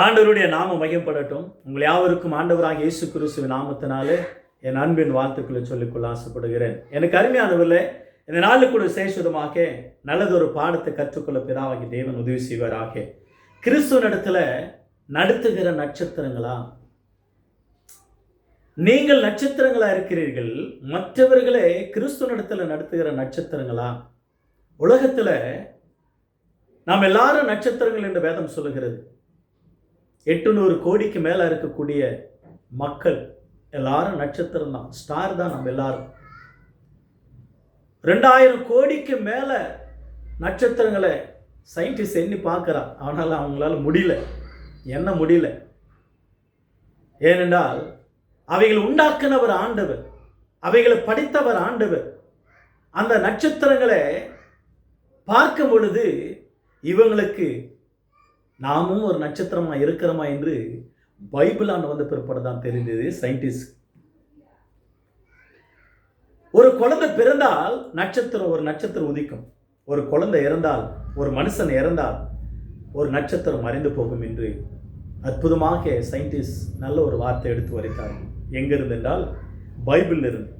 ஆண்டவருடைய நாமம் மையப்படட்டும் உங்கள் யாவருக்கும் ஆண்டவராக இயேசு கிறிஸ்துவ நாமத்தினாலே என் அன்பின் வாழ்த்துக்களை சொல்லிக்கொள்ள ஆசைப்படுகிறேன். எனக்கு அருமையானவர்களே இந்த நாளில் கூட சேஷதமாக நல்லதொரு பாடத்தை கற்றுக்கொள்ள பிதாவாகி தேவன் உதவி செய்வாராக. கிறிஸ்துவனிடத்துல நடத்துகிற நட்சத்திரங்களா? நீங்கள் நட்சத்திரங்களா இருக்கிறீர்கள் மற்றவர்களே கிறிஸ்துவனிடத்துல நடத்துகிற நட்சத்திரங்களா? உலகத்தில் நாம் எல்லாரும் நட்சத்திரங்கள் என்று வேதம் சொல்லுகிறது. எட்டுநூறு கோடிக்கு மேலே இருக்கக்கூடிய மக்கள் எல்லாரும் நட்சத்திரம் தான் ஸ்டார் தான் நம்ம எல்லாரும். ரெண்டாயிரம் கோடிக்கு மேலே நட்சத்திரங்களை சயின்டிஸ்ட் எண்ணி பார்க்குறான். ஆனால் அவங்களால முடியல. என்ன முடியல? ஏனென்றால் அவைகள் உண்டாக்குனவர் ஆண்டவர். அவைகளை படித்தவர் ஆண்டவர். அந்த நட்சத்திரங்களை பார்க்கும் பொழுது இவங்களுக்கு நாமும் ஒரு நட்சத்திரமாக இருக்கிறோமா என்று பைபிளான் வந்த பிற்பாடு தான் தெரிந்தது சயின்டிஸ்ட் ஒரு குழந்தை பிறந்தால் நட்சத்திரம் ஒரு நட்சத்திரம் உதிக்கும். ஒரு குழந்தை இறந்தால் ஒரு மனுஷன் இறந்தால் ஒரு நட்சத்திரம் மறைந்து போகும் என்று அற்புதமாக சயின்டிஸ்ட் நல்ல ஒரு வார்த்தை எடுத்து வரைத்தார்கள் எங்கிருந்து என்றால் பைபிள் இருந்து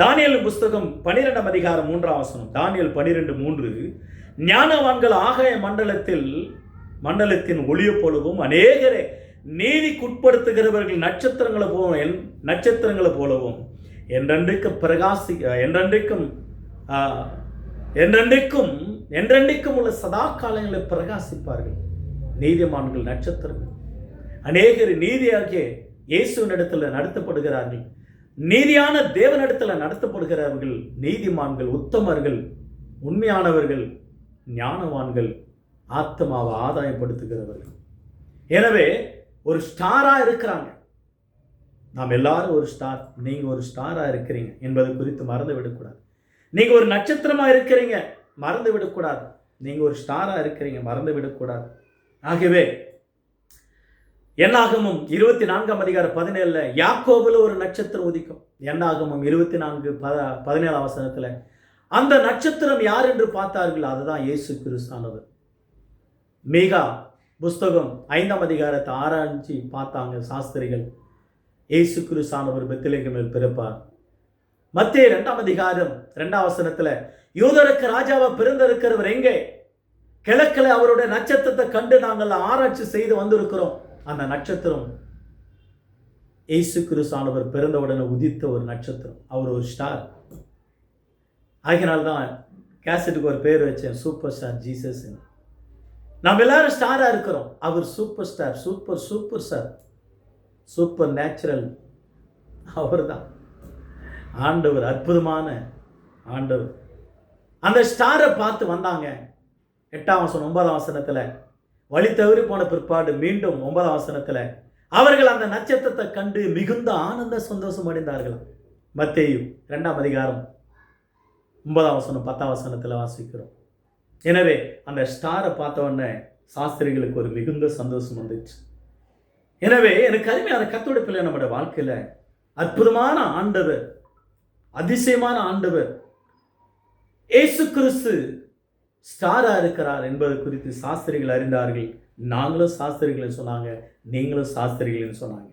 தானியல் புஸ்தகம் பனிரெண்டாம் அதிகாரம் மூன்றாம் வசனம். தானியல் பனிரெண்டு மூன்று. ஞானவான்கள் ஆகாய மண்டலத்தில் மண்டலத்தின் ஒளியை போலவும் அநேகரை நீதிக்குட்படுத்துகிறவர்கள் நட்சத்திரங்களை போலும் நட்சத்திரங்களை போலவும். என்றென்றைக்கும் பிரகாசி என்றென்றைக்கும் என்றென்றைக்கும் என்றென்றைக்கும் உள்ள சதா காலங்களை பிரகாசிப்பார்கள் நீதிமான்கள் நட்சத்திரங்கள் அநேகர் நீதியாகிய இயேசுவினிடத்தில் நடத்தப்படுகிறார்கள். நீதியான தேவனிடத்தில் நடத்தப்படுகிறார்கள் நீதிமான்கள் உத்தமர்கள் உண்மையானவர்கள் ஞானவான்கள். ஆத்மாவை ஆதாயப்படுத்துகிறவர்கள். எனவே ஒரு ஸ்டாராக இருக்கிறாங்க. நாம் எல்லாரும் ஒரு ஸ்டார் நீங்கள் ஒரு ஸ்டாராக இருக்கிறீங்க என்பது குறித்து மறந்து விடக்கூடாது நீங்கள் ஒரு நட்சத்திரமாக இருக்கிறீங்க மறந்து விடக்கூடாது நீங்கள் ஒரு ஸ்டாராக இருக்கிறீங்க மறந்து விடக்கூடாது ஆகவே என்னாகமும் இருபத்தி நான்காம் அதிகாரம் பதினேழில் யாக்கோபுல ஒரு நட்சத்திரம் உதிக்கும். என்னாகமும் இருபத்தி நான்கு பத பதினேழாம் அவசரத்தில் அந்த நட்சத்திரம் யார் என்று பார்த்தார்கள் அதுதான் இயேசு கிறிஸ்தானவர் மேகா புஸ்தகம் ஐந்தாம் அதிகாரத்தை ஆராய்ச்சி பார்த்தாங்க சாஸ்திரிகள். இயேசு கிறிஸ்தானவர் பெத்திலேகமில் பிறப்பார். மத்திய ரெண்டாம் அதிகாரம் ரெண்டாம் வசனத்துல யூதருக்கு ராஜாவை பிறந்திருக்கிறவர் எங்கே? கிழக்கில் அவருடைய நட்சத்திரத்தை கண்டு நாங்கள் ஆராய்ச்சி செய்து வந்திருக்கிறோம். அந்த நட்சத்திரம் இயேசு கிறிஸ்தானவர் பிறந்தவுடனே உதித்த ஒரு நட்சத்திரம். அவர் ஒரு ஸ்டார் ஆகினால்தான் கேசட்டுக்கு ஒரு பேர் வச்சேன் சூப்பர் ஸ்டார் ஜீசஸ்ன்னு நம்ம எல்லாரும் ஸ்டாராக இருக்கிறோம். அவர் super star super super star super natural அவர்தான். ஆண்டவர் அற்புதமான ஆண்டவர். அந்த ஸ்டாரை பார்த்து வந்தாங்க. எட்டாம் வசனம் ஒன்பதாம் வசனத்தில். வழி தவறி போன பிற்பாடு மீண்டும் ஒன்பதாம் வசனத்தில். அவர்கள் அந்த நட்சத்திரத்தை கண்டு மிகுந்த ஆனந்த சந்தோஷம் அடைந்தார்களாம். மத்தேயும் இரண்டாம் அதிகாரம் ஒன்பதாம் வசனம் பத்தாம் வசனத்தில் வாசிக்கிறோம். எனவே அந்த ஸ்டாரை பார்த்த உடனே சாஸ்திரிகளுக்கு ஒரு மிகுந்த சந்தோஷம் வந்துச்சு. எனவே எனக்கு அருமையான கத்தோட பிள்ளை நம்மளோட வாழ்க்கையில் அற்புதமான ஆண்டவர் அதிசயமான ஆண்டவர் இயேசு கிறிஸ்து ஸ்டாரா இருக்கிறார் என்பது குறித்து சாஸ்திரிகள் அறிந்தார்கள். நாங்களும் சாஸ்திரிகள் சொன்னாங்க நீங்களும் சாஸ்திரிகள் சொன்னாங்க.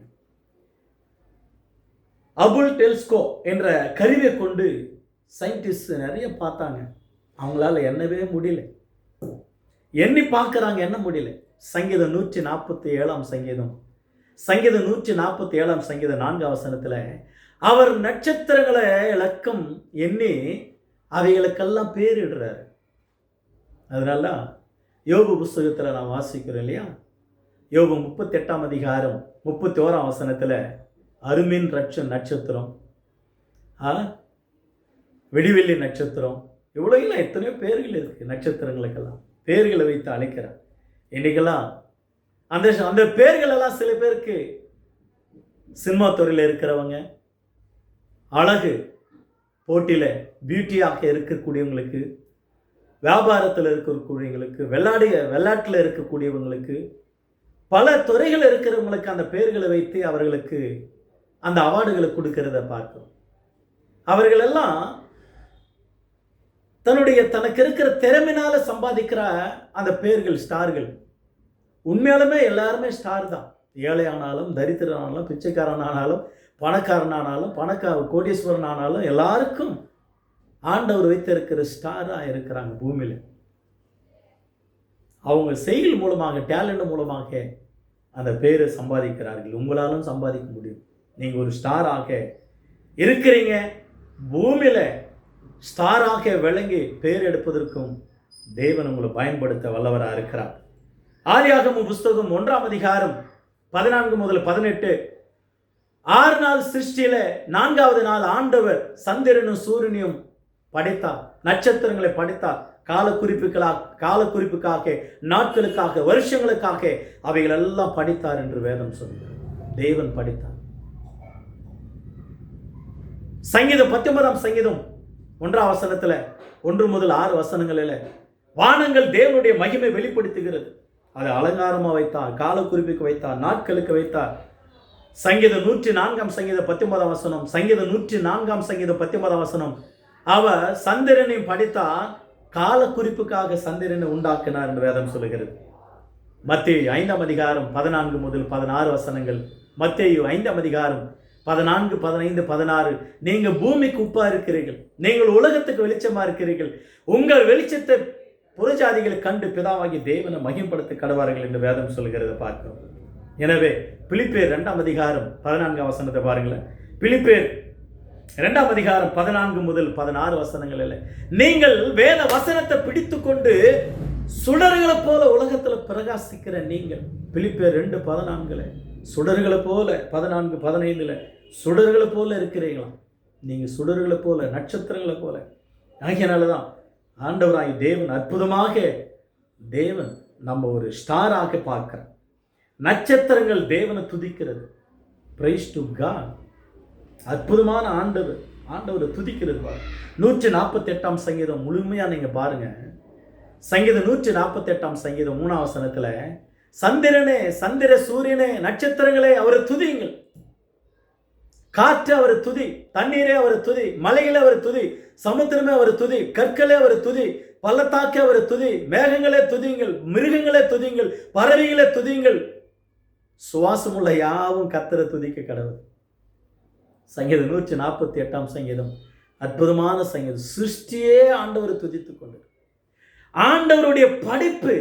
அபுல் டெல்ஸ்கோ என்ற கருவியை கொண்டு சயின்டிஸ்ட் நிறைய பார்த்தாங்க. அவங்களால எண்ணவே முடியல. எண்ணி பார்க்குறாங்க என்ன முடியல. சங்கீதம் நூற்றி நாற்பத்தி ஏழாம் சங்கீதம். சங்கீதம் நூற்றி நாற்பத்தி ஏழாம் சங்கீதம் நான்காம் வசனத்தில் அவர் நட்சத்திரங்களை இலக்கம் எண்ணி அவைகளுக்கெல்லாம் பேரிடுறாரு. அதனால தான் புஸ்தகத்தில் நான் வாசிக்கிறோம் இல்லையா? யோபு முப்பத்தெட்டாம் அதிகாரம் முப்பத்தி ஓராம் வசனத்தில் அருமின் ரட்ச நட்சத்திரம். ஆ? நட்சத்திரம். இவ்வளோலாம் எத்தனையோ பேர்கள் இருக்குது நட்சத்திரங்களுக்கெல்லாம். பேர்களை வைத்து அழைக்கிறார். இன்றைக்கெல்லாம் அந்த அந்த பேர்களெல்லாம் சில பேருக்கு சினிமா துறையில் இருக்கிறவங்க அழகு போட்டியில் பியூட்டியாக இருக்கக்கூடியவங்களுக்கு வியாபாரத்தில் இருக்கக்கூடியவங்களுக்கு விளையாடிய விளையாட்டில் இருக்கக்கூடியவங்களுக்கு பல துறைகள் இருக்கிறவங்களுக்கு அந்த பேர்களை வைத்து அவர்களுக்கு அந்த அவார்டுகளை கொடுக்கிறத பார்க்கிறோம். அவர்களெல்லாம் தன்னுடைய தனக்கு இருக்கிற திறமையினால சம்பாதிக்கிற அந்த பெயர்கள் ஸ்டார்கள் உண்மையாலுமே எல்லாருமே ஸ்டார் தான். ஏழை ஆனாலும் தரித்திரன் ஆனாலும் பிச்சைக்காரன் ஆனாலும் பணக்காரன் ஆனாலும் பணக்கா கோடீஸ்வரன் ஆனாலும் எல்லாருக்கும் ஆண்டவர் வைத்திருக்கிற ஸ்டாராக இருக்கிறாங்க பூமியில். அவங்க செயல் மூலமாக டேலண்ட் மூலமாக அந்த பேரை சம்பாதிக்கிறார்கள். உங்களாலும் சம்பாதிக்க முடியும். நீங்கள் ஒரு ஸ்டாராக இருக்கிறீங்க. பூமியில் ஸ்டாராக விளங்கி பேர் எடுப்பதற்கும் தேவன் உங்களை பயன்படுத்த வல்லவராக இருக்கிறார். ஆரியாகமும் புஸ்தகம் ஒன்றாம் அதிகாரம் பதினான்கு முதல் பதினெட்டு. ஆறு நாள் சிருஷ்டியில நான்காவது நாள் ஆண்டவர் சந்திரனும் சூரியனையும் படைத்தார். நட்சத்திரங்களை படைத்தார். கால குறிப்புகளாக கால குறிப்புக்காக நாட்களுக்காக வருஷங்களுக்காக அவைகள் எல்லாம் படித்தார் என்று வேதம் சொல்கிறார் தேவன் படித்தார். சங்கீதம் பத்தொன்பதாம் சங்கீதம் ஒன்றாம் வசனத்தில் ஒன்று முதல் ஆறு வசனங்களில் வானங்கள் தேவனுடைய மகிமை வெளிப்படுத்துகிறது. அதை அலங்காரமாக வைத்தார் கால குறிப்புக்கு வைத்தார் நாட்களுக்கு வைத்தார் சங்கீதம் நூற்றி நான்காம் சங்கீத பத்தொன்பதாம் வசனம் சங்கீதம் நூற்றி நான்காம் சங்கீதம் பத்தொன்பதாம் வசனம். அவர் சந்திரனை படித்தார் கால குறிப்புக்காக சந்திரனை உண்டாக்கினார் என்று வேதம் சொல்லுகிறது. மத்திய ஐந்தாம் அதிகாரம் பதினான்கு முதல் பதினாறு வசனங்கள். மத்திய ஐந்தாம் அதிகாரம் பதினான்கு பதினைந்து பதினாறு. நீங்கள் பூமிக்கு உப்பாக இருக்கிறீர்கள். நீங்கள் உலகத்துக்கு வெளிச்சமாக இருக்கிறீர்கள். உங்கள் வெளிச்சத்தை புறஜாதிகளை கண்டு பிதாவாகி தேவனை மகிம்படுத்த கடவார்கள் என்று வேதம் சொல்கிறத பார்க்கிறோம். எனவே பிலிப்பேர் ரெண்டாம் அதிகாரம் பதினான்காம் வசனத்தை பாருங்களேன். பிலிப்பேர் இரண்டாம் அதிகாரம் பதினான்கு முதல் பதினாறு வசனங்கள் இல்லை நீங்கள் வேத வசனத்தை பிடித்து கொண்டு சுடர்களை போல உலகத்தில் பிரகாசிக்கிற நீங்கள். பிலிப்பேர் ரெண்டு பதினான்குல சுடர்களை போல பதினான்கு பதினைந்தில் சுடர்களை போல இருக்கிறீங்களா நீங்கள் சுடர்களை போல நட்சத்திரங்களை போல. ஆகியனால தான் ஆண்டவராய் தேவன் அற்புதமாக தேவன் நம்ம ஒரு ஸ்டாராக பார்க்குறோம் நட்சத்திரங்கள் தேவனை துதிக்கிறது. பிரைஸ் டு காட் அற்புதமான ஆண்டவர் ஆண்டவரை துதிக்கிறது பாரு நூற்றி நாற்பத்தி எட்டாம் சங்கீதம் முழுமையாக நீங்கள் பாருங்கள் சங்கீதம் நூற்றி நாற்பத்தி எட்டாம் சங்கீதம் மூணாவசனத்தில் சந்திரனே சந்திர சூரியனே நட்சத்திரங்களே அவரை துதியுங்கள் காற்று அவர் துதி தண்ணீரே அவர் துதி மலைகளே அவர் துதி சமுத்திரமே அவர் துதி கற்களே அவர் துதி பள்ளத்தாக்கே அவர் துதி மேகங்களே துதியுங்கள் மிருகங்களே துதியுங்கள் பறவைகளே துதியுங்கள் சுவாசமுள்ள யாவும் கத்திர துதிக்க கடவுள். சங்கீதம் நூற்றி நாற்பத்தி எட்டாம் சங்கீதம். அற்புதமான சங்கீதம். சிருஷ்டியே ஆண்டவர் துதித்துக் கொண்டு. ஆண்டவருடைய படைப்பு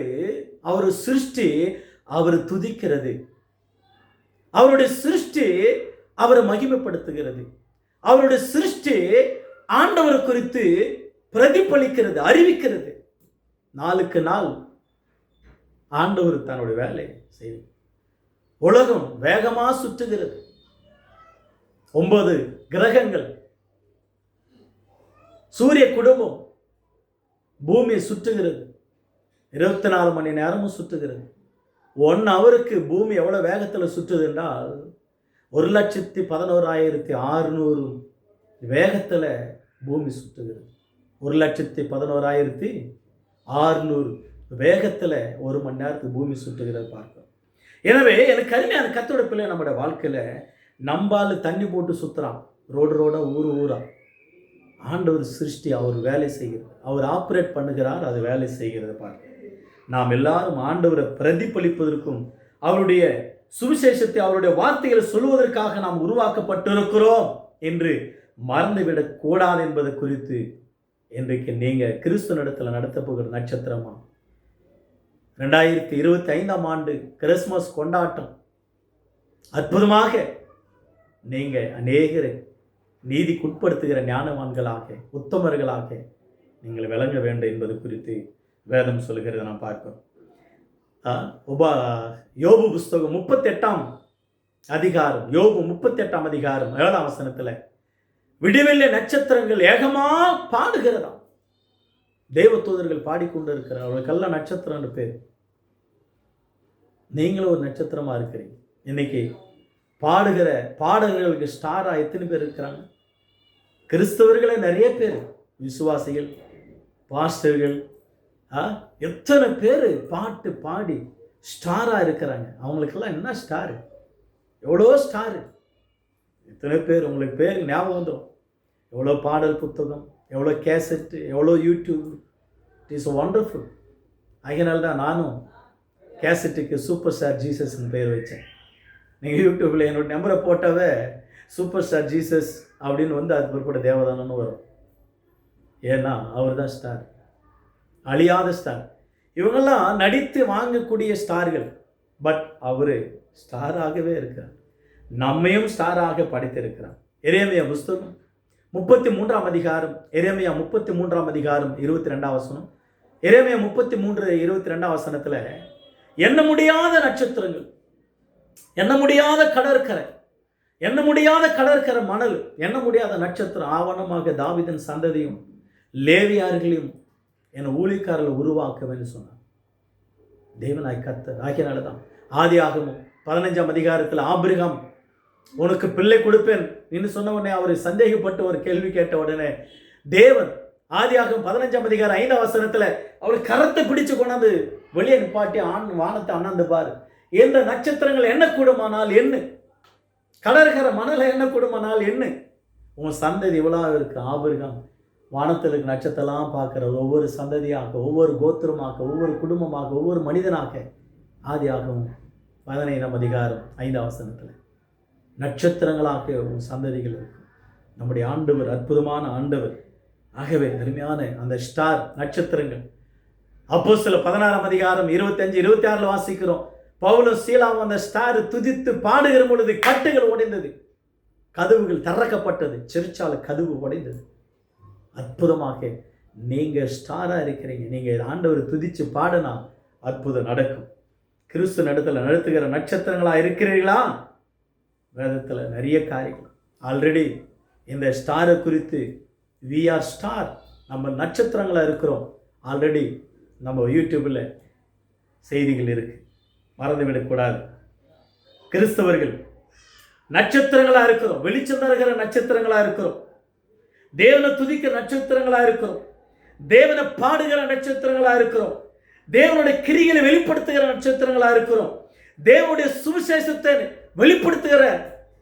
அவர் சிருஷ்டி அவர் துதிக்கிறது. அவருடைய சிருஷ்டி அவரை மகிமைப்படுத்துகிறது. அவருடைய சிருஷ்டி ஆண்டவர் குறித்து பிரதிபலிக்கிறது அறிவிக்கிறது. நாளுக்கு நாள் ஆண்டவர் தன்னுடைய வேலையை செய்து உலகம் வேகமாக சுற்றுகிறது. ஒன்பது கிரகங்கள். சூரிய குடும்பம் பூமியை சுற்றுகிறது. இருபத்தி நாலு மணி நேரமும் சுற்றுகிறது. ஒன் ஹவருக்கு பூமி எவ்வளோ வேகத்தில் சுற்றுது என்றால் ஒரு லட்சத்தி பதினோராயிரத்தி ஆறுநூறு வேகத்தில் பூமி சுற்றுகிறது. ஒரு லட்சத்தி பதினோராயிரத்தி ஆறுநூறு வேகத்தில் ஒரு மணி நேரத்துக்கு பூமி சுற்றுகிறது பார்க்கிறோம். எனவே எனக்கு அருமையான கத்தோட பிள்ளை நம்முடைய வாழ்க்கையில் நம்பால் தண்ணி போட்டு சுற்றுறான் ரோடு ரோடாக ஊர் ஊராக ஆண்டவர் சிருஷ்டி அவர் வேலை செய்கிறார் அவர் ஆப்ரேட் பண்ணுகிறார் அது வேலை செய்கிறது பார்க்க நாம் எல்லாரும் ஆண்டவரை பிரதிபலிப்பதற்கும் அவருடைய சுவிசேஷத்தை அவருடைய வார்த்தைகளை சொல்வதற்காக நாம் உருவாக்கப்பட்டிருக்கிறோம் என்று மறந்துவிடக் கூடாது என்பது குறித்து இன்றைக்கு நீங்கள் கிறிஸ்துவனிடத்தில் நடத்த போகிற நட்சத்திரமா ரெண்டாயிரத்தி இருபத்தி ஐந்தாம் ஆண்டு கிறிஸ்மஸ் கொண்டாட்டம். அற்புதமாக நீங்கள் அநேகரை நீதிக்குட்படுத்துகிற ஞானவான்களாக உத்தமர்களாக நீங்கள் விளங்க வேண்டும் என்பது குறித்து வேதம் சொல்கிறத நாம் பார்க்கிறோம். உபா யோபு புஸ்தகம் முப்பத்தெட்டாம் அதிகாரம் யோபு முப்பத்தெட்டாம் அதிகாரம் ஏழாம் வசனத்தில் விடுவெள்ளை நட்சத்திரங்கள் ஏகமாக பாடுகிறதாம் தேவதூதர்கள் பாடிக்கொண்டு இருக்கிறார் அவர்களுக்கெல்லாம் நட்சத்திரம்னு பேர். நீங்களும் ஒரு நட்சத்திரமாக இருக்கிறீங்க. இன்னைக்கு பாடுகிற பாடகர்களுக்கு ஸ்டாராக எத்தனை பேர் இருக்கிறாங்க? கிறிஸ்தவர்களே நிறைய பேர் விசுவாசிகள் பாஸ்டர்கள் எத்தனை பேர் பாட்டு பாடி ஸ்டாராக இருக்கிறாங்க. அவங்களுக்கெல்லாம் என்ன ஸ்டாரு? எவ்வளோ ஸ்டாரு. எத்தனை பேர் உங்களுக்கு பேர் ஞாபகம் வந்துடும் எவ்வளோ பாடல் புத்தகம் எவ்வளோ கேசட்டு எவ்வளோ யூடியூப். இட் இஸ் ஒண்டர்ஃபுல் அதனால தான் நானும் கேசட்டுக்கு சூப்பர் ஸ்டார் ஜீசஸ்ன்னு பேர் வச்சேன். நீங்கள் யூடியூப்பில் என்னோட நம்பரை போட்டாவே சூப்பர் ஸ்டார் ஜீசஸ் அப்படின்னு வந்து அது பிற்பாடு தேவதானன்னு வரும். ஏன்னா அவர் தான் ஸ்டார் அழியாத ஸ்டார் இவங்கெல்லாம் நடித்து வாங்கக்கூடிய ஸ்டார்கள் பட் அவர் ஸ்டாராகவே இருக்கிறார். நம்மையும் ஸ்டாராக படைத்திருக்கிறார். எரேமியா புஸ்தகம் முப்பத்தி மூன்றாம் அதிகாரம் எரேமியா முப்பத்தி மூன்றாம் அதிகாரம் இருபத்தி ரெண்டாம் வசனம். எரேமியா முப்பத்தி மூன்று இருபத்தி ரெண்டாம் வசனத்தில் எண்ண முடியாத நட்சத்திரங்கள் எண்ண முடியாத கடற்கரை எண்ண முடியாத கடற்கரை மணல் எண்ண முடியாத நட்சத்திரம் ஆவணமாக தாவிதன் சந்ததியும் லேவியார்களையும் என் ஊழிக்காரர்கள் உருவாக்குவேன்னு சொன்னார். தேவனாய் கத்த ஆகியனால தான் ஆதி ஆகமும் பதினஞ்சாம் அதிகாரத்தில் ஆபிரகம் உனக்கு பிள்ளை கொடுப்பேன் என்று சொன்ன உடனே அவர் சந்தேகப்பட்டு ஒரு கேள்வி கேட்ட உடனே தேவன் ஆதியாகும் பதினஞ்சாம் அதிகாரம் ஐந்தாம் வசனத்தில் அவர் கரத்தை பிடிச்சு கொண்டாந்து வெளியே நிப்பாட்டி ஆண் வானத்தை அண்ணாந்து பாரு. எந்த நட்சத்திரங்கள் என்ன கூடுமானால் என்ன? கடற்கிற மணலை என்ன குடும்பனால் என்ன? உன் சந்ததி இவ்வளோ இருக்கு ஆபிரகம் வானத்தில் இருக்க நட்சத்திரம்லாம் பார்க்குற ஒவ்வொரு சந்ததியாக ஒவ்வொரு கோத்திரமாக ஒவ்வொரு குடும்பமாக ஒவ்வொரு மனிதனாக. ஆதியாகவும் பதினைந்தாம் அதிகாரம் ஐந்தாம் வசனத்தில். நட்சத்திரங்களாக உன் சந்ததிகள் இருக்கும். நம்முடைய ஆண்டவர் அற்புதமான ஆண்டவர். ஆகவே அருமையான அந்த ஸ்டார் நட்சத்திரங்கள். அப்போ சில பதினாறாம் அதிகாரம் இருபத்தஞ்சு இருபத்தி ஆறில் வாசிக்கிறோம். பவுலும் சீலாவும் அந்த ஸ்டார் துதித்து பாடுகிற பொழுது கட்டுகள் உடைந்தது கதவுகள் திறக்கப்பட்டது. சிறுச்சால கதவு உடைந்தது அற்புதமாக நீங்கள் ஸ்டாராக இருக்கிறீங்க. நீங்கள் ஆண்டவர் துதித்து பாடினா அற்புதம் நடக்கும். கிறிஸ்து நடத்தில் நடத்துகிற நட்சத்திரங்களாக இருக்கிறீர்களா? வேதத்தில் நிறைய காரியங்கள். ஆல்ரெடி இந்த ஸ்டாரை குறித்து வி ஆர் ஸ்டார் நம்ம நட்சத்திரங்களாக இருக்கிறோம். ஆல்ரெடி நம்ம யூடியூப்பில் செய்திகள் இருக்குது மறந்துவிடக்கூடாது. கிறிஸ்தவர்கள் நட்சத்திரங்களாக இருக்கிறோம். வெளிச்சம் தருகிற நட்சத்திரங்களாக இருக்கிறோம். தேவனை துதிக்கிற நட்சத்திரங்களாக இருக்கிறோம். தேவனை பாடுகிற நட்சத்திரங்களாக இருக்கிறோம். தேவனுடைய கிரிகளை வெளிப்படுத்துகிற நட்சத்திரங்களாக இருக்கிறோம். தேவனுடைய சுவிசேஷத்தை வெளிப்படுத்துகிற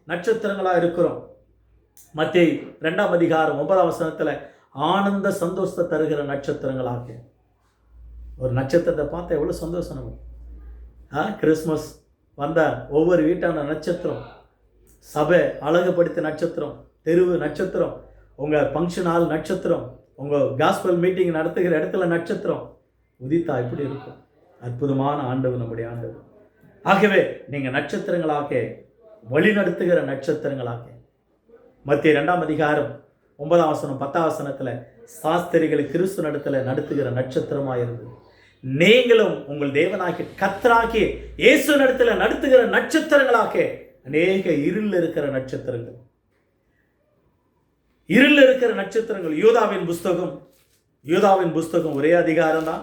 நட்சத்திரங்களாக இருக்கிறோம். மத்திய ரெண்டாம் அதிகாரம் ஒன்பதாம் வசனத்தில் ஆனந்த சந்தோஷத்தை தருகிற நட்சத்திரங்களாக. ஒரு நட்சத்திரத்தை பார்த்தா எவ்வளோ சந்தோஷம் நமக்கு. கிறிஸ்மஸ் வந்த ஒவ்வொரு வீட்டான நட்சத்திரம் சபை அழகுபடுத்த நட்சத்திரம் தெருவு நட்சத்திரம் உங்கள் ஃபங்க்ஷன் ஹால் நட்சத்திரம் உங்கள் காஸ்பல் மீட்டிங் நடத்துகிற இடத்துல நட்சத்திரம் உதித்தா இப்படி இருக்கும். அற்புதமான ஆண்டவர் நம்முடைய ஆண்டவர். ஆகவே நீங்கள் நட்சத்திரங்களாக வழிநடத்துகிற நட்சத்திரங்களாக மத்திய ரெண்டாம் அதிகாரம் ஒன்பதாம் வசனம் பத்தாம் வசனத்தில் சாஸ்திரிகளை கிறிஸ்து நடத்துல நடத்துகிற நட்சத்திரமாக இருந்தது நீங்களும் உங்கள் தேவனாகிய கத்தராகி இயேசு நடத்தில் நடத்துகிற நட்சத்திரங்களாக அநேக இருள் இருக்கிற நட்சத்திரங்கள். இருள் இருக்கிற நட்சத்திரங்கள். யூதாவின் புஸ்தகம். யூதாவின் புஸ்தகம் ஒரே அதிகாரம் தான்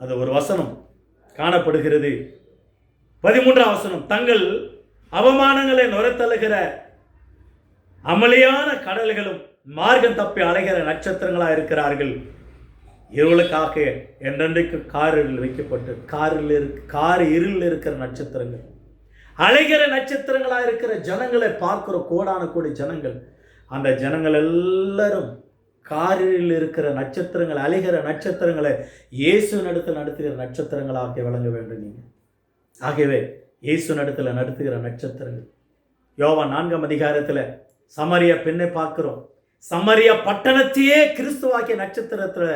அது ஒரு வசனம் காணப்படுகிறது. பதிமூன்றாம் வசனம். தங்கள் அவமானங்களை நுரைத்தழுகிற அமளியான கடல்களும் மார்க்கம் தப்பி அலைகிற நட்சத்திரங்களாக இருக்கிறார்கள். இருளுக்காக என்றென்றைக்கு காரில் வைக்கப்பட்டு காரில் இருக்கு கார் இருளில் இருக்கிற நட்சத்திரங்கள் அழைகிற நட்சத்திரங்களாக இருக்கிற ஜனங்களை பார்க்குற கோடான கோடி ஜனங்கள் அந்த ஜனங்கள் எல்லாரும் காரில் இருக்கிற நட்சத்திரங்கள் அழைகிற நட்சத்திரங்களை இயேசு நடத்தில் நடத்துகிற நட்சத்திரங்களாக விளங்க வேண்டும் நீங்கள் ஆகவே இயேசு நடத்தில் நடத்துகிற நட்சத்திரங்கள். யோவான் நான்காம் அதிகாரத்தில் சமரிய பெண்ணை பார்க்குறோம். சமரிய பட்டணத்தையே கிறிஸ்துவாக்கிய நட்சத்திரத்தில்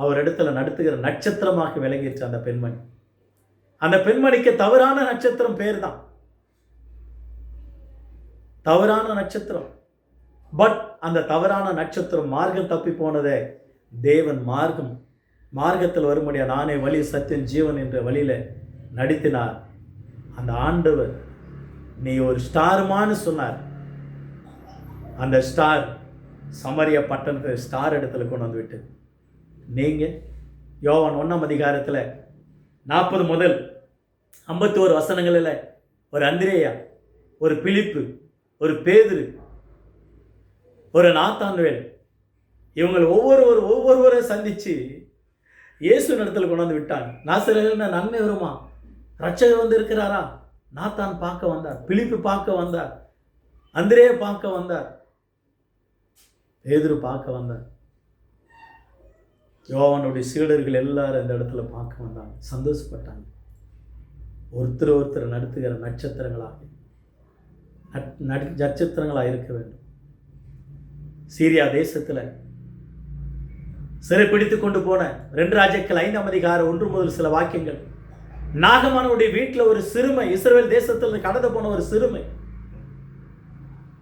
அவர் இடத்துல நடத்துகிற நட்சத்திரமாக விளங்கிடுச்சு அந்த பெண்மணி. அந்த பெண்மணிக்கு தவறான நட்சத்திரம் பேர் தான் தவறான நட்சத்திரம். பட் அந்த தவறான நட்சத்திரம் மார்க்கம் தப்பி போனதே தேவன் மார்க்கம். மார்க்கத்தில் வரும்படியா நானே வழி சத்தியம் ஜீவன் என்ற வழியில் நடித்தினார். அந்த ஆண்டவர் நீ ஒரு ஸ்டாருமான்னு சொன்னார். அந்த ஸ்டார் சமரிய பட்டணத்தை ஸ்டார் இடத்துல கொண்டு வந்து விட்டது. நீங்கள் யோவான் ஒன்றாம் அதிகாரத்தில் நாற்பது முதல் ஐம்பத்தோரு வசனங்களில் ஒரு அந்திரேயா ஒரு பிலிப்பு ஒரு பேதுரு ஒரு நாத்தான்வேல் இவங்களை ஒவ்வொருவர் ஒவ்வொருவரை சந்தித்து இயேசு நடத்தில் கொண்டு வந்து விட்டாங்க. நாசரில் நன்மை வருமா? ரட்சகர் வந்து இருக்கிறாரா? நாத்தான் பார்க்க வந்தார் பிலிப்பு பார்க்க வந்தார் அந்திரே பார்க்க வந்தார் பேதுரு பார்க்க வந்தார். யோவானுடைய சீடர்கள் எல்லாரும் இந்த இடத்துல பார்க்க வந்தாங்க. சந்தோஷப்பட்டாங்க. ஒருத்தர் ஒருத்தர் நடத்துகிற நட்சத்திரங்களாக நட்- நட்சத்திரங்களாக இருக்க வேண்டும். சீரியா தேசத்தில் சிறைப்பிடித்து கொண்டு போன ரெண்டு ராஜாக்கள் ஐந்தாம் அதிகாரம் ஒன்று முதல் சில வாக்கியங்கள். நாகமானுடைய வீட்டில் ஒரு சிறுமை இஸ்ரேல் தேசத்தில் கடந்து போன ஒரு சிறுமை.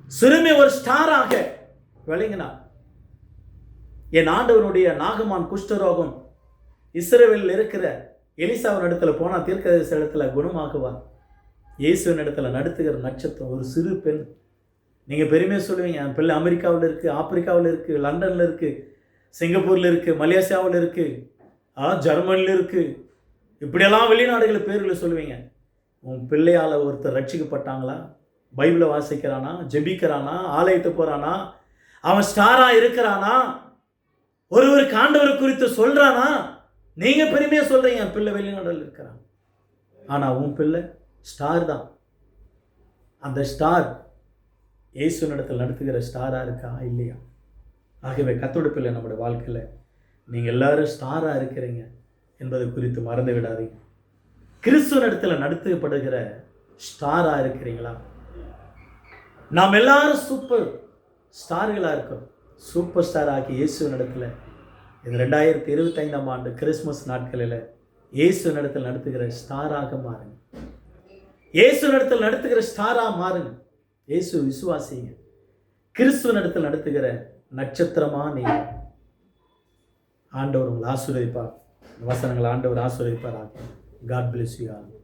சிறுமை ஒரு ஸ்டாராக விளங்கினார். என் ஆண்டவனுடைய நாகமான் குஷ்டரோகம் இஸ்ரேவில் இருக்கிற எலிசாவின் இடத்துல போனால் தீர்க்கதரிசி இடத்துல குணமாகுவார். இயேசுவின் இடத்துல நடத்துகிற நட்சத்திரம் ஒரு சிறு பெண். நீங்கள் பெருமையாக சொல்லுவீங்க என் பிள்ளை அமெரிக்காவில் இருக்குது ஆப்பிரிக்காவில் இருக்குது லண்டனில் இருக்குது சிங்கப்பூரில் இருக்குது மலேசியாவில் இருக்குது ஆ ஜெர்மனியில் இருக்குது இப்படியெல்லாம் வெளிநாடுகளில் பேர்களை சொல்லுவீங்க. உன் பிள்ளையால் ஒருத்தர் ரட்சிக்கப்பட்டாங்களா? பைபிளை வாசிக்கிறானா? ஜெபிக்கிறானா? ஆலயத்துக்கு போகிறானா அவன் ஸ்டாராக இருக்கிறானா? ஒருவர் ஆண்டவர் குறித்து சொல்கிறானா நீங்கள் பெருமையாக சொல்கிறீங்க என் பிள்ளை வெளிநாடுல இருக்கிறான். ஆனால் உன் பிள்ளை ஸ்டார் தான். அந்த ஸ்டார் இயேசு நடத்தில் நடத்துகிற ஸ்டாராக இருக்கா? இல்லையா? ஆகவே கத்தோட பிள்ளை நம்முடைய வாழ்க்கையில் நீங்கள் எல்லாரும் ஸ்டாராக இருக்கிறீங்க என்பது குறித்து மறந்து விடாதீங்க. கிறிஸ்துவ நடத்தில் நடத்தப்படுகிற ஸ்டாராக இருக்கிறீங்களா? நாம் எல்லாரும் சூப்பர் ஸ்டார்களாக இருக்கோம் சூப்பர் ஸ்டார் ஆகி இயேசு நடத்தில் இது ரெண்டாயிரத்தி இருபத்தைந்தாம் ஆண்டு கிறிஸ்மஸ் நாட்களில் இயேசு நடத்தில் நடத்துகிற ஸ்டாராக மாறுங்க. இயேசு நடத்தில் நடத்துகிற ஸ்டாராக மாறுங்க. இயேசு விசுவாசிங்க. கிறிஸ்துவ நடத்தில் நடத்துகிற நட்சத்திரமா நீங்கள் ஆண்டவர் உங்களை ஆசீர்வதிப்பார். வசனங்கள் ஆண்டவர் ஆசீர்வதிப்பார் காட் பிளஸ் யூ ஆகும்